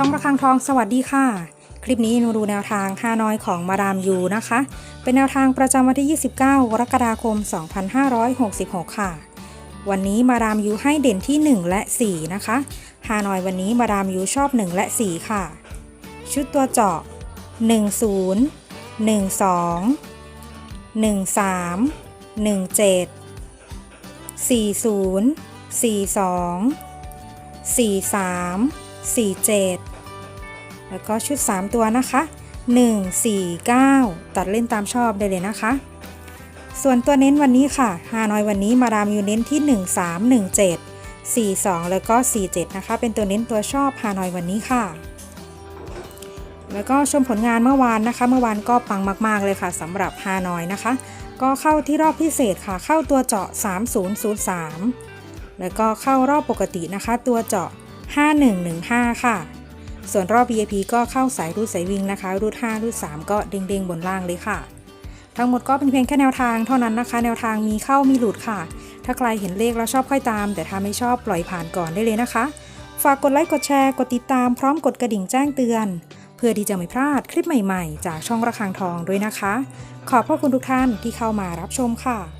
ช่องระฆังทองสวัสดีค่ะ คลิปนี้มาดูแนวทางฮานอยของมาดามยูนะคะ เป็นแนวทางประจำวันที่ 29 กรกฎาคม 2566 ค่ะ วันนี้มาดามยูให้เด่นที่ 1 และ 4 นะคะฮานอยวันนี้มาดามยูชอบ 1 และ 4 ค่ะ ชุดตัวเจาะ 10 12 13 17 40 42 43 47 แล้วก็ชุด 3 ตัวนะคะ 1 4 9 ตัดเล่นตามชอบได้เลยนะคะ ส่วนตัวเน้นวันนี้ค่ะฮานอยวันนี้มาดามยูเน้นที่ 1 3 1 7 4 2 แล้วก็ 47 นะคะ เป็นตัวเน้นตัวชอบฮานอยวันนี้ค่ะ แล้วก็ชมผลงานเมื่อวานนะคะ เมื่อวานก็ปังมากๆเลยค่ะสำหรับฮานอยนะคะ ก็เข้าที่รอบพิเศษค่ะ เข้าตัวเจาะ 3003 แล้วก็เข้ารอบปกตินะคะ ตัวเจาะ 5115 ค่ะ ส่วนรอบ VIP ก็เข้าสายรูดสายวิ่งนะคะรูด5รูด3 ก็เด้งๆบนล่างเลยค่ะ ทั้งหมดก็เป็นเพียงแค่แนวทางเท่านั้นนะคะ แนวทางมีเข้ามีหลุดค่ะ ถ้าใครเห็นเลขแล้วชอบค่อยตาม แต่ถ้าไม่ชอบปล่อยผ่านก่อนได้เลยนะคะ ฝากกดไลค์กดแชร์กดติดตามพร้อมกดกระดิ่งแจ้งเตือน เพื่อที่จะไม่พลาดคลิปใหม่ ๆ จากช่องระฆังทองด้วยนะคะ ขอบพระคุณทุกท่านที่เข้ามารับชมค่ะ